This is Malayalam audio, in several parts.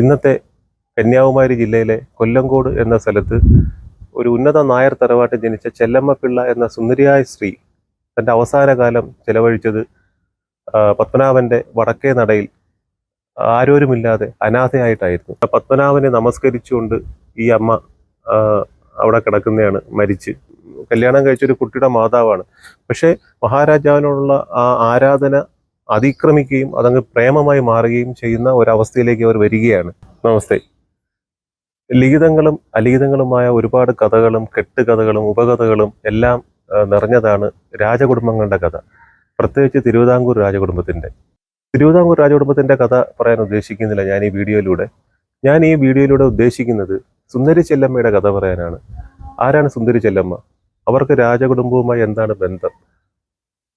ഇന്നത്തെ കന്യാകുമാരി ജില്ലയിലെ കൊല്ലങ്കോട് എന്ന സ്ഥലത്ത് ഒരു ഉന്നത നായർ തറവാട്ടിൽ ജനിച്ച ചെല്ലമ്മ പിള്ള എന്ന സുന്ദരിയായ സ്ത്രീ തന്റെ അവസാന കാലം ചെലവഴിച്ചത് പത്മനാഭന്റെ വടക്കേ നടയിൽ ആരോരുമില്ലാതെ അനാഥയായിട്ടായിരുന്നു. പത്മനാഭനെ നമസ്കരിച്ചുകൊണ്ട് ഈ അമ്മ അവിടെ കിടക്കുന്നതാണ് മരിച്ച്. കല്യാണം കഴിച്ചൊരു കുട്ടിയുടെ മാതാവാണ്. പക്ഷേ മഹാരാജാവിനോടുള്ള ആ ആരാധന അതിക്രമിക്കുകയും അതങ്ങ് പ്രേമമായി മാറുകയും ചെയ്യുന്ന ഒരവസ്ഥയിലേക്ക് അവർ വരികയാണ്. നമസ്തേ. ലിഖിതങ്ങളും അലിഖിതങ്ങളുമായ ഒരുപാട് കഥകളും കെട്ടുകഥകളും ഉപകഥകളും എല്ലാം നിറഞ്ഞതാണ് രാജകുടുംബങ്ങളുടെ കഥ. പ്രത്യേകിച്ച് തിരുവിതാംകൂർ രാജകുടുംബത്തിന്റെ തിരുവിതാംകൂർ രാജകുടുംബത്തിന്റെ കഥ പറയാൻ ഉദ്ദേശിക്കുന്നില്ല ഞാൻ ഈ വീഡിയോയിലൂടെ. ഞാൻ ഈ വീഡിയോയിലൂടെ ഉദ്ദേശിക്കുന്നത് സുന്ദരി ചെല്ലമ്മയുടെ കഥ പറയാനാണ്. ആരാണ് സുന്ദരി ചെല്ലമ്മ? അവർക്ക് രാജകുടുംബവുമായി എന്താണ് ബന്ധം?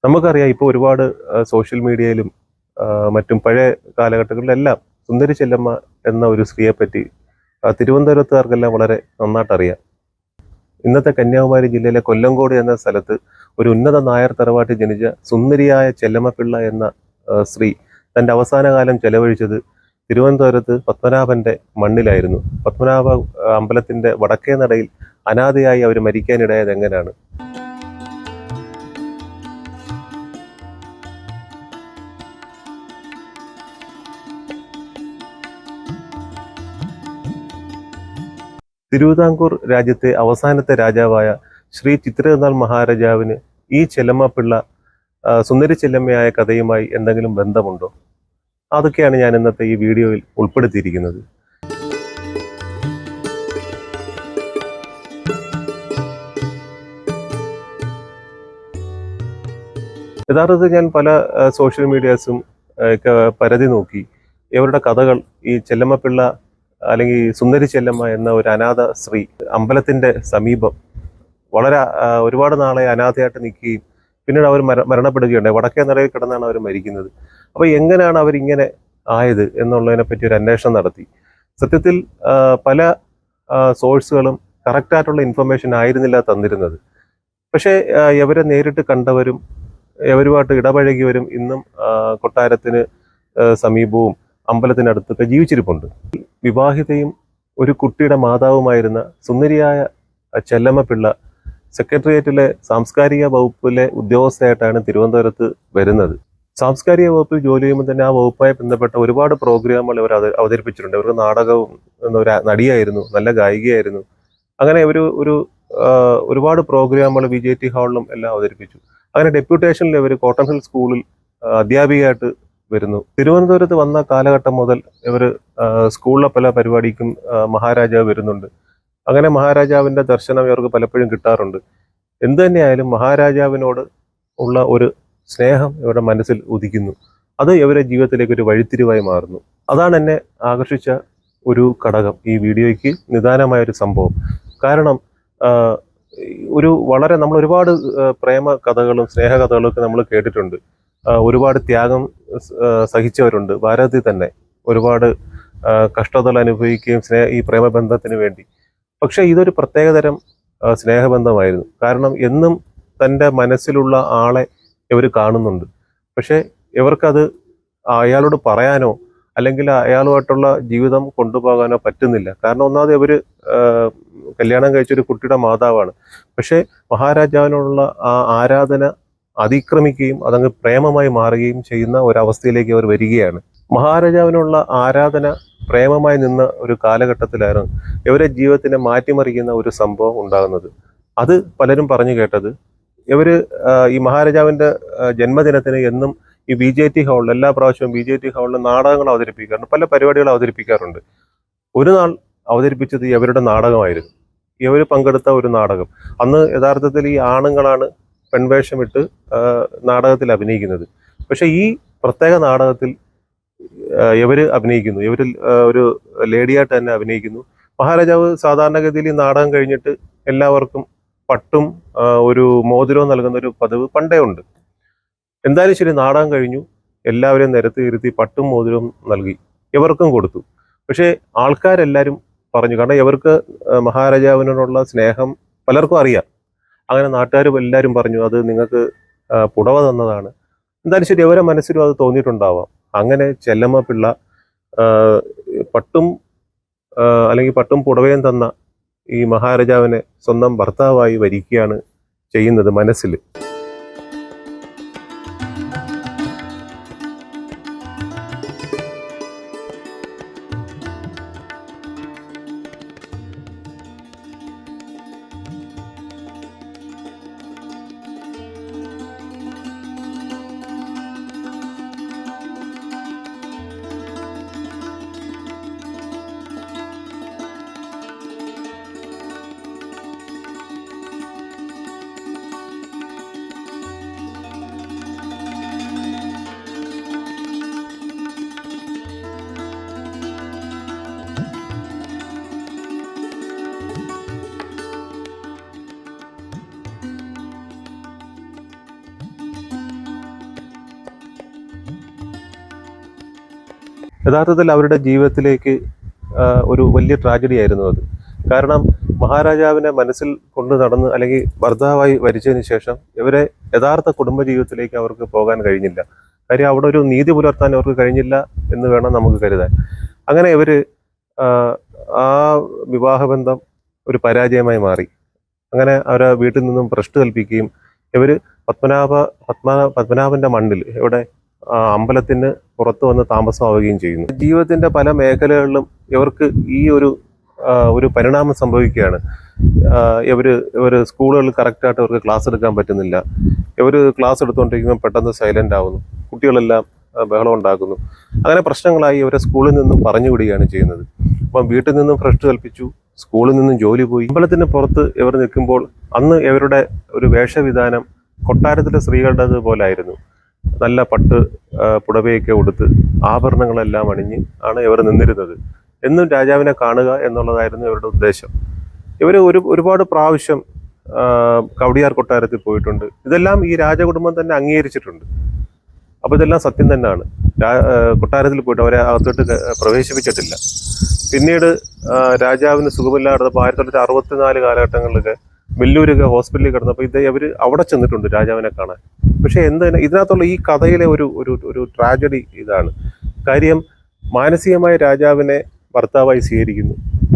നമുക്കറിയാം ഇപ്പോൾ ഒരുപാട് സോഷ്യൽ മീഡിയയിലും മറ്റും പഴയ കാലഘട്ടങ്ങളിലെല്ലാം സുന്ദരി ചെല്ലമ്മ എന്ന ഒരു സ്ത്രീയെ പറ്റി ആ, തിരുവനന്തപുരത്തുകാർക്കെല്ലാം വളരെ നന്നായിട്ട് അറിയാം ഇന്നത്തെ കന്യാകുമാരി ജില്ലയിലെ കൊല്ലങ്കോട് എന്ന സ്ഥലത്ത് ഒരു ഉന്നത നായർ തറവാട്ടിൽ ജനിച്ച സുന്ദരിയായ ചെല്ലമ്മ പിള്ള എന്ന സ്ത്രീ തന്റെ അവസാന കാലം ചെലവഴിച്ചത് തിരുവനന്തപുരത്ത് പത്മനാഭന്റെ മണ്ണിലായിരുന്നു. പത്മനാഭ അമ്പലത്തിന്റെ വടക്കേ നടയിൽ അനാഥയായി അവർ മരിക്കാനിടയത് എങ്ങനെയാണ്? തിരുവിതാംകൂർ രാജ്യത്തെ അവസാനത്തെ രാജാവായ ശ്രീ ചിത്രനാൾ മഹാരാജാവിന് ഈ ചെല്ലമ്മ പിള്ള സുന്ദരി ചെല്ലമ്മയായ കഥയുമായി എന്തെങ്കിലും ബന്ധമുണ്ടോ? അതൊക്കെയാണ് ഞാൻ ഇന്നത്തെ ഈ വീഡിയോയിൽ ഉൾപ്പെടുത്തിയിരിക്കുന്നത്. യഥാർത്ഥത്തിൽ ഞാൻ പല സോഷ്യൽ മീഡിയാസും പരതി നോക്കി. ഇവരുടെ കഥകൾ ഈ ചെല്ലമ്മ പിള്ള അല്ലെങ്കിൽ സുന്ദരി ചെല്ലമ്മ എന്ന ഒരു അനാഥ സ്ത്രീ അമ്പലത്തിന്റെ സമീപം വളരെ ഒരുപാട് നാളെ അനാഥയായിട്ട് നിൽക്കുകയും പിന്നീട് അവർ മര മരണപ്പെടുകയുണ്ടായി. വടക്കേ നിറയിൽ കിടന്നാണ് അവർ മരിക്കുന്നത്. അപ്പോൾ എങ്ങനെയാണ് അവരിങ്ങനെ ആയത് എന്നുള്ളതിനെ പറ്റി ഒരു അന്വേഷണം നടത്തി. സത്യത്തിൽ പല സോഴ്സുകളും കറക്റ്റായിട്ടുള്ള ഇൻഫർമേഷൻ ആയിരുന്നില്ല തന്നിരുന്നത്. പക്ഷേ ഇവരെ നേരിട്ട് കണ്ടവരും ഇവരുമായിട്ട് ഇടപഴകിയവരും ഇന്നും കൊട്ടാരത്തിന് സമീപവും അമ്പലത്തിനടുത്തൊക്കെ ജീവിച്ചിരിപ്പുണ്ട്. വിവാഹിതയും ഒരു കുട്ടിയുടെ മാതാവുമായിരുന്ന സുന്ദരിയായ ചെല്ലമ്മ പിള്ള സെക്രട്ടേറിയറ്റിലെ സാംസ്കാരിക വകുപ്പിലെ ഉദ്യോഗസ്ഥയായിട്ടാണ് തിരുവനന്തപുരത്ത് വരുന്നത്. സാംസ്കാരിക വകുപ്പിൽ ജോലി ചെയ്യുമ്പോൾ തന്നെ ആ വകുപ്പുമായി ബന്ധപ്പെട്ട ഒരുപാട് പ്രോഗ്രാമുകൾ ഇവർ അവത- അവതരിപ്പിച്ചിട്ടുണ്ട്. ഇവർക്ക് നാടകവും എന്നൊരു നടിയായിരുന്നു നല്ല ഗായികയായിരുന്നു. അങ്ങനെ ഒരു ഒരു ഒരുപാട് പ്രോഗ്രാമുകൾ വി ജെ ടി ഹാളിലും എല്ലാം അവതരിപ്പിച്ചു. അങ്ങനെ ഡെപ്യൂട്ടേഷനിൽ ഇവർ കോട്ടൺ ഹിൽ സ്കൂളിൽ അധ്യാപികയായിട്ട് വരുന്നു. തിരുവനന്തപുരത്ത് വന്ന കാലഘട്ടം മുതൽ ഇവർ സ്കൂളിലെ പല പരിപാടിക്കും മഹാരാജാവ് വരുന്നുണ്ട്. അങ്ങനെ മഹാരാജാവിന്റെ ദർശനം ഇവർക്ക് പലപ്പോഴും കിട്ടാറുണ്ട്. എന്തു തന്നെയായാലും മഹാരാജാവിനോട് ഉള്ള ഒരു സ്നേഹം ഇവരുടെ മനസ്സിൽ ഉദിക്കുന്നു. അത് ഇവരുടെ ജീവിതത്തിലേക്ക് ഒരു വഴിത്തിരിവായി മാറുന്നു. അതാണ് എന്നെ ആകർഷിച്ച ഒരു ഘടകം ഈ വീഡിയോയ്ക്ക് നിദാനമായ ഒരു സംഭവം. കാരണം ഒരു വളരെ നമ്മൾ ഒരുപാട് പ്രേമ കഥകളും സ്നേഹ കഥകളും ഒക്കെ നമ്മൾ കേട്ടിട്ടുണ്ട്. ഒരുപാട് ത്യാഗം സഹിച്ചവരുണ്ട്. ഭാരതത്തിൽ തന്നെ ഒരുപാട് കഷ്ടതകൾ അനുഭവിക്കുകയും സ്നേഹ ഈ പ്രേമബന്ധത്തിന് വേണ്ടി. പക്ഷേ ഇതൊരു പ്രത്യേകതരം സ്നേഹബന്ധമായിരുന്നു. കാരണം എന്നും തന്റെ മനസ്സിലുള്ള ആളെ ഇവർ കാണുന്നുണ്ട്. പക്ഷേ ഇവർക്കത് അയാളോട് പറയാനോ അല്ലെങ്കിൽ അയാളുമായിട്ടുള്ള ജീവിതം കൊണ്ടുപോകാനോ പറ്റുന്നില്ല. കാരണം ഒന്നാമത് ഇവർ കല്യാണം കഴിച്ച ഒരു കുട്ടിയുടെ മാതാവാണ്. പക്ഷേ മഹാരാജാവിനോടുള്ള ആ ആരാധന അതിക്രമിക്കുകയും അതങ്ങ് പ്രേമമായി മാറുകയും ചെയ്യുന്ന ഒരവസ്ഥയിലേക്ക് അവർ വരികയാണ്. മഹാരാജാവിനുള്ള ആരാധന പ്രേമമായി നിന്ന ഒരു കാലഘട്ടത്തിലായിരുന്നു ഇവരെ ജീവിതത്തിനെ മാറ്റിമറിക്കുന്ന ഒരു സംഭവം ഉണ്ടാകുന്നത്. അത് പലരും പറഞ്ഞു കേട്ടത്. ഇവർ ഈ മഹാരാജാവിന്റെ ജന്മദിനത്തിന് എന്നും ഈ ബി ജെ ടി ഹാളിൽ എല്ലാ പ്രാവശ്യവും ബി ജെ ടി ഹാളിൽ നാടകങ്ങൾ അവതരിപ്പിക്കാറുണ്ട്. പല പരിപാടികൾ അവതരിപ്പിക്കാറുണ്ട്. ഒരു നാൾ അവതരിപ്പിച്ചത് ഇവരുടെ നാടകമായിരുന്നു. ഇവർ പങ്കെടുത്ത ഒരു നാടകം. അന്ന് യഥാർത്ഥത്തിൽ ഈ ആണുങ്ങളാണ് പെൺവേഷമിട്ട് നാടകത്തിൽ അഭിനയിക്കുന്നത്. പക്ഷെ ഈ പ്രത്യേക നാടകത്തിൽ ഇവർ അഭിനയിക്കുന്നു. ഇവരിൽ ഒരു ലേഡിയായിട്ട് തന്നെ അഭിനയിക്കുന്നു. മഹാരാജാവ് സാധാരണഗതിയിൽ ഈ നാടകം കഴിഞ്ഞിട്ട് എല്ലാവർക്കും പട്ടും ഒരു മോതിരവും നൽകുന്ന ഒരു പതിവ് പണ്ടേ ഉണ്ട്. എന്തായാലും ശരി നാടകം കഴിഞ്ഞു. എല്ലാവരെയും നിരത്തി ഇരുത്തി പട്ടും മോതിരവും നൽകി. ഇവർക്കും കൊടുത്തു. പക്ഷേ ആൾക്കാരെല്ലാവരും പറഞ്ഞു. കാരണം ഇവർക്ക് മഹാരാജാവിനോടുള്ള സ്നേഹം പലർക്കും അറിയാം. അങ്ങനെ നാട്ടുകാർ എല്ലാവരും പറഞ്ഞു അത് നിങ്ങൾക്ക് പുടവ തന്നതാണ്. എന്തായാലും ശരി അവരെ മനസ്സിലും അത് തോന്നിയിട്ടുണ്ടാവാം. അങ്ങനെ ചെല്ലമ്മ പിള്ള പട്ടും അല്ലെങ്കിൽ പട്ടും പുടവയും തന്ന ഈ മഹാരാജാവിനെ സ്വന്തം ഭർത്താവായി വരിക്കുകയാണ് ചെയ്യുന്നത് മനസ്സിൽ യഥാർത്ഥത്തിൽ അവരുടെ ജീവിതത്തിലേക്ക് ഒരു വലിയ ട്രാജഡി ആയിരുന്നു അത്. കാരണം മഹാരാജാവിനെ മനസ്സിൽ കൊണ്ടു നടന്ന് അല്ലെങ്കിൽ ഭർത്താവായി വരിച്ചതിന് ശേഷം ഇവരെ യഥാർത്ഥ കുടുംബജീവിതത്തിലേക്ക് അവർക്ക് പോകാൻ കഴിഞ്ഞില്ല. കാര്യം അവിടെ ഒരു നീതി പുലർത്താൻ അവർക്ക് കഴിഞ്ഞില്ല എന്ന് വേണം നമുക്ക് കരുതാൻ. അങ്ങനെ ഇവർ ആ, വിവാഹബന്ധം ഒരു പരാജയമായി മാറി. അങ്ങനെ അവരെ വീട്ടിൽ നിന്നും ഭ്രഷ്ട് കൽപ്പിക്കുകയും ഇവർ പത്മനാഭ പത്മനാഭ പത്മനാഭന്റെ മണ്ണിൽ ഇവിടെ അമ്പലത്തിന് പുറത്തു വന്ന് താമസമാവുകയും ചെയ്യുന്നു. ജീവിതത്തിന്റെ പല മേഖലകളിലും ഇവർക്ക് ഈ ഒരു ഒരു പരിണാമം സംഭവിക്കുകയാണ്. ഇവർ ഇവർ സ്കൂളുകളിൽ കറക്റ്റായിട്ട് അവർക്ക് ക്ലാസ് എടുക്കാൻ പറ്റുന്നില്ല. ഇവർ ക്ലാസ് എടുത്തുകൊണ്ടിരിക്കുമ്പോൾ പെട്ടെന്ന് സൈലന്റ് ആവുന്നു. കുട്ടികളെല്ലാം ബഹളം ഉണ്ടാക്കുന്നു. അങ്ങനെ പ്രശ്നങ്ങളായി ഇവരെ സ്കൂളിൽ നിന്നും പറഞ്ഞു വിടുകയാണ് ചെയ്യുന്നത്. അപ്പം വീട്ടിൽ നിന്നും ഫ്രഷ് കൽപ്പിച്ചു സ്കൂളിൽ നിന്നും ജോലി പോയി. അമ്പലത്തിന് പുറത്ത് ഇവർ നിൽക്കുമ്പോൾ അന്ന് ഇവരുടെ ഒരു വേഷവിധാനം കൊട്ടാരത്തിലെ സ്ത്രീകളുടേത് പോലായിരുന്നു. നല്ല പട്ട് പുടവയൊക്കെ ഉടുത്ത് ആഭരണങ്ങളെല്ലാം അണിഞ്ഞ് ആണ് ഇവർ നിന്നിരുന്നത്. എന്നും രാജാവിനെ കാണുക എന്നുള്ളതായിരുന്നു ഇവരുടെ ഉദ്ദേശം. ഇവർ ഒരു ഒരുപാട് പ്രാവശ്യം കവടിയാർ കൊട്ടാരത്തിൽ പോയിട്ടുണ്ട്. ഇതെല്ലാം ഈ രാജകുടുംബം തന്നെ അംഗീകരിച്ചിട്ടുണ്ട്. അപ്പോൾ ഇതെല്ലാം സത്യം തന്നെയാണ്. കൊട്ടാരത്തിൽ പോയിട്ട് അവരെ അകത്തോട്ട് പ്രവേശിപ്പിച്ചിട്ടില്ല. പിന്നീട് രാജാവിന് സുഖമില്ലാതെ ആയിരത്തി തൊള്ളായിരത്തി അറുപത്തിനാല് കാലഘട്ടങ്ങളിലൊക്കെ വെല്ലൂരൊക്കെ ഹോസ്പിറ്റലിൽ കിടന്നപ്പോൾ ഇത് അവർ അവിടെ ചെന്നിട്ടുണ്ട് രാജാവിനെ കാണാൻ. പക്ഷേ എന്ത് ഇതിനകത്തുള്ള ഈ കഥയിലെ ഒരു ഒരു ഒരു ട്രാജഡി ഇതാണ്. കാര്യം മാനസികമായ രാജാവിനെ ഭർത്താവായി സ്വീകരിക്കുന്നു.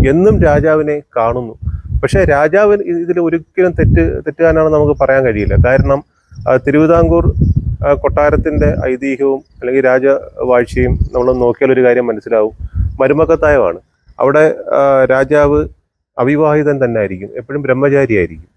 എന്നും രാജാവിനെ കാണുന്നു. പക്ഷേ രാജാവ് ഇതിൽ ഒരിക്കലും തെറ്റ് തെറ്റുകാനാണ് നമുക്ക് പറയാൻ കഴിയില്ല. കാരണം തിരുവിതാംകൂർ കൊട്ടാരത്തിന്റെ ഐതിഹ്യവും അല്ലെങ്കിൽ രാജവാഴ്ചയും നമ്മൾ നോക്കിയാൽ ഒരു കാര്യം മനസ്സിലാവും. മരുമക്കത്തായമാണ് അവിടെ രാജാവ് അവിവാഹിതൻ തന്നെ ആയിരിക്കും എപ്പോഴും ബ്രഹ്മചാരിയായിരിക്കും.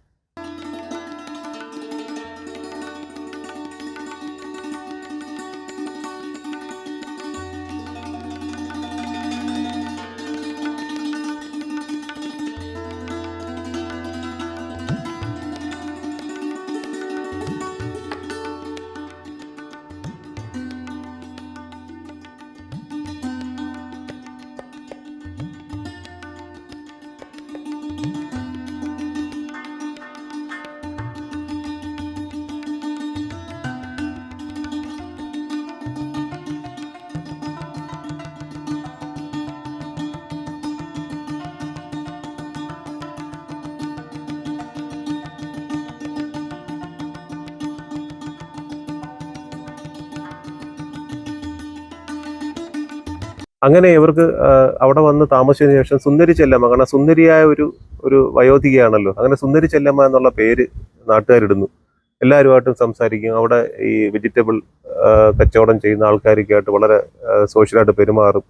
അങ്ങനെ ഇവർക്ക് അവിടെ വന്ന് താമസിച്ചതിന് ശേഷം സുന്ദരി ചെല്ലമ്മ കാരണം സുന്ദരിയായ ഒരു ഒരു വയോധികയാണല്ലോ. അങ്ങനെ സുന്ദരി ചെല്ലമ്മ എന്നുള്ള പേര് നാട്ടുകാരിടുന്നു. എല്ലാവരുമായിട്ടും സംസാരിക്കും. അവിടെ ഈ വെജിറ്റബിൾ കച്ചവടം ചെയ്യുന്ന ആൾക്കാരൊക്കെ ആയിട്ട് വളരെ സോഷ്യലായിട്ട് പെരുമാറും.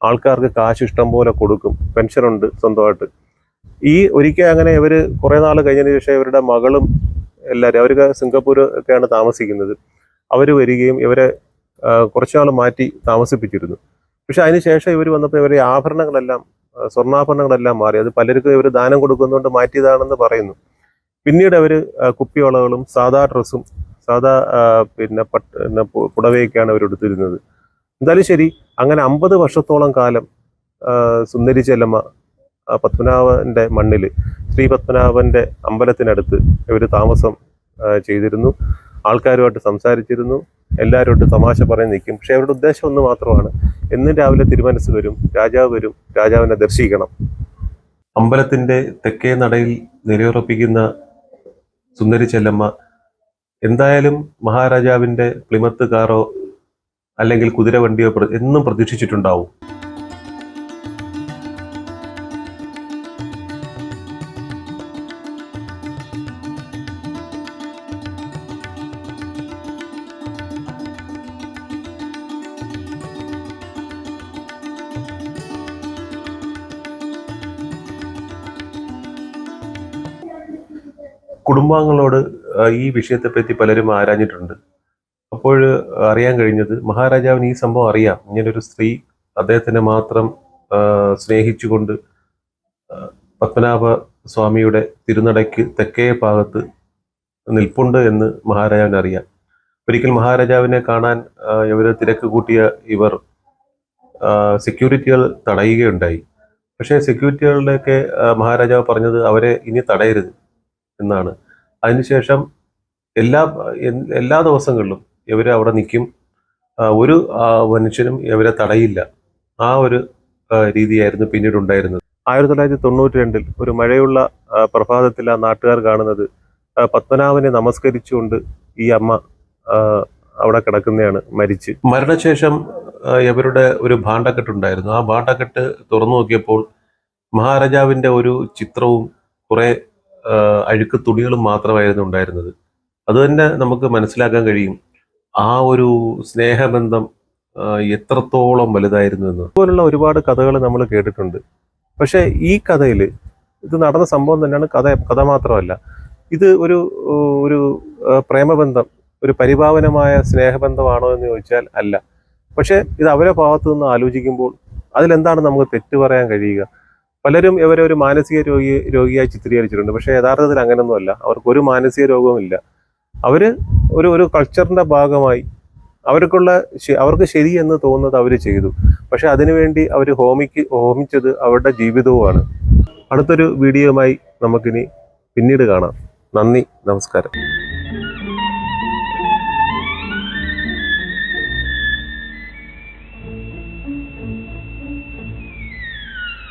ആൾക്കാർക്ക് കാശ് ഇഷ്ടം പോലെ കൊടുക്കും. പെൻഷനുണ്ട് സ്വന്തമായിട്ട്. ഈ ഒരിക്കൽ അങ്ങനെ ഇവർ കുറേ നാൾ കഴിഞ്ഞതിന് ശേഷം ഇവരുടെ മകളും എല്ലാവരും അവർക്ക് സിംഗപ്പൂർ ഒക്കെയാണ് താമസിക്കുന്നത്. അവർ വരികയും ഇവരെ കുറച്ചു കുറച്ചുനാൾ മാറ്റി താമസിപ്പിച്ചിരുന്നു. പക്ഷെ അതിനുശേഷം ഇവർ വന്നപ്പോൾ ഇവരുടെ ആഭരണങ്ങളെല്ലാം സ്വർണാഭരണങ്ങളെല്ലാം മാറി. അത് പലർക്കും ഇവർ ദാനം കൊടുക്കുന്നതുകൊണ്ട് മാറ്റിയതാണെന്ന് പറയുന്നു. പിന്നീട് അവർ കുപ്പിവളകളും സാധാ ഡ്രസ്സും സാധാ പിന്നെ പട്ട് പുടവയൊക്കെയാണ് അവർ എടുത്തിരുന്നത്. എന്തായാലും ശരി അങ്ങനെ അമ്പത് വർഷത്തോളം കാലം സുന്ദരി ചെല്ലമ്മ പത്മനാഭന്റെ മണ്ണിൽ ശ്രീ പത്മനാഭന്റെ അമ്പലത്തിനടുത്ത് ഇവർ താമസം ചെയ്തിരുന്നു. ആൾക്കാരുമായിട്ട് സംസാരിച്ചിരുന്നു എല്ലാവരുമായിട്ട് തമാശ പറഞ്ഞ് നിൽക്കും. പക്ഷേ അവരുടെ ഉദ്ദേശം ഒന്ന് മാത്രമാണ് എന്നും രാവിലെ തിരുമനസ് വരും രാജാവ് വരും രാജാവിനെ ദർശിക്കണം. അമ്പലത്തിന്റെ തെക്കേ നടയിൽ നിലയുറപ്പിക്കുന്ന സുന്ദരി ചെല്ലമ്മ എന്തായാലും മഹാരാജാവിന്റെ പ്ലിമത്ത് കാറോ അല്ലെങ്കിൽ കുതിരവണ്ടിയോ എന്നും പ്രതീക്ഷിച്ചിട്ടുണ്ടാവും. കുടുംബാംഗങ്ങളോട് ഈ വിഷയത്തെപ്പറ്റി പലരും ആരാഞ്ഞിട്ടുണ്ട്. അപ്പോൾ അറിയാൻ കഴിഞ്ഞത് മഹാരാജാവിന് ഈ സംഭവം അറിയാം. ഇങ്ങനൊരു സ്ത്രീ അദ്ദേഹത്തിനെ മാത്രം സ്നേഹിച്ചുകൊണ്ട് പത്മനാഭ സ്വാമിയുടെ തിരുനടയ്ക്ക് തെക്കേ ഭാഗത്ത് നിൽപ്പുണ്ട് എന്ന് മഹാരാജാവിന് അറിയാം. ഒരിക്കൽ മഹാരാജാവിനെ കാണാൻ ഇവർ തിരക്ക് കൂട്ടിയ ഇവർ സെക്യൂരിറ്റികൾ തടയുകയുണ്ടായി. പക്ഷേ സെക്യൂരിറ്റികളുടെയൊക്കെ മഹാരാജാവ് പറഞ്ഞത് അവരെ ഇനി തടയരുത് എന്നാണ്. അതിനുശേഷം എല്ലാ എല്ലാ ദിവസങ്ങളിലും ഇവർ അവിടെ നിൽക്കും ഒരു മനുഷ്യനും ഇവരെ തടയില്ല. ആ ഒരു രീതിയായിരുന്നു പിന്നീട് ഉണ്ടായിരുന്നത്. ആയിരത്തി തൊള്ളായിരത്തി തൊണ്ണൂറ്റി രണ്ടിൽ ഒരു മഴയുള്ള പ്രഭാതത്തിൽ ആ നാട്ടുകാർ കാണുന്നത് പത്മനാഭനെ നമസ്കരിച്ചുകൊണ്ട് ഈ അമ്മ അവിടെ കിടക്കുന്നതാണ് മരിച്ച്. മരണശേഷം ഇവരുടെ ഒരു ഭാണ്ഡക്കെട്ടുണ്ടായിരുന്നു ആ ഭാണ്ഡക്കെട്ട് തുറന്നു നോക്കിയപ്പോൾ മഹാരാജാവിന്റെ ഒരു ചിത്രവും കുറെ അഴുക്ക് തുണികളും മാത്രമായിരുന്നു ഉണ്ടായിരുന്നത്. അത് തന്നെ നമുക്ക് മനസ്സിലാക്കാൻ കഴിയും. ആ ഒരു സ്നേഹബന്ധം എത്രത്തോളം വലുതായിരുന്നു എന്ന്. അതുപോലുള്ള ഒരുപാട് കഥകൾ നമ്മൾ കേട്ടിട്ടുണ്ട്. പക്ഷേ ഈ കഥയിൽ ഇത് നടന്ന സംഭവം തന്നെയാണ് കഥ കഥ മാത്രമല്ല. ഇത് ഒരു ഒരു പ്രേമബന്ധം ഒരു പരിഭാവനമായ സ്നേഹബന്ധമാണോ എന്ന് ചോദിച്ചാൽ അല്ല. പക്ഷേ ഇത് അവരെ ഭാഗത്തു നിന്ന് ആലോചിക്കുമ്പോൾ അതിലെന്താണ് നമുക്ക് തെറ്റ് പറയാൻ കഴിയുക? പലരും ഇവരെ ഒരു മാനസിക രോഗി രോഗിയായി ചിത്രീകരിച്ചിട്ടുണ്ട്. പക്ഷേ യഥാർത്ഥത്തിൽ അങ്ങനെയൊന്നുമല്ല അവർക്ക് ഒരു മാനസിക രോഗവുമില്ല അവർ ഒരു ഒരു കൾച്ചറിന്റെ ഭാഗമായി അവർക്കുള്ള അവർക്ക് ശരിയെന്ന് തോന്നുന്നത് അവർ ചെയ്തു. പക്ഷേ അതിനുവേണ്ടി അവർ ഹോമിക്ക് ഹോമിച്ചത് അവരുടെ ജീവിതവുമാണ്. അടുത്തൊരു വീഡിയോയുമായി നമുക്കിനി പിന്നീട് കാണാം. നന്ദി നമസ്കാരം.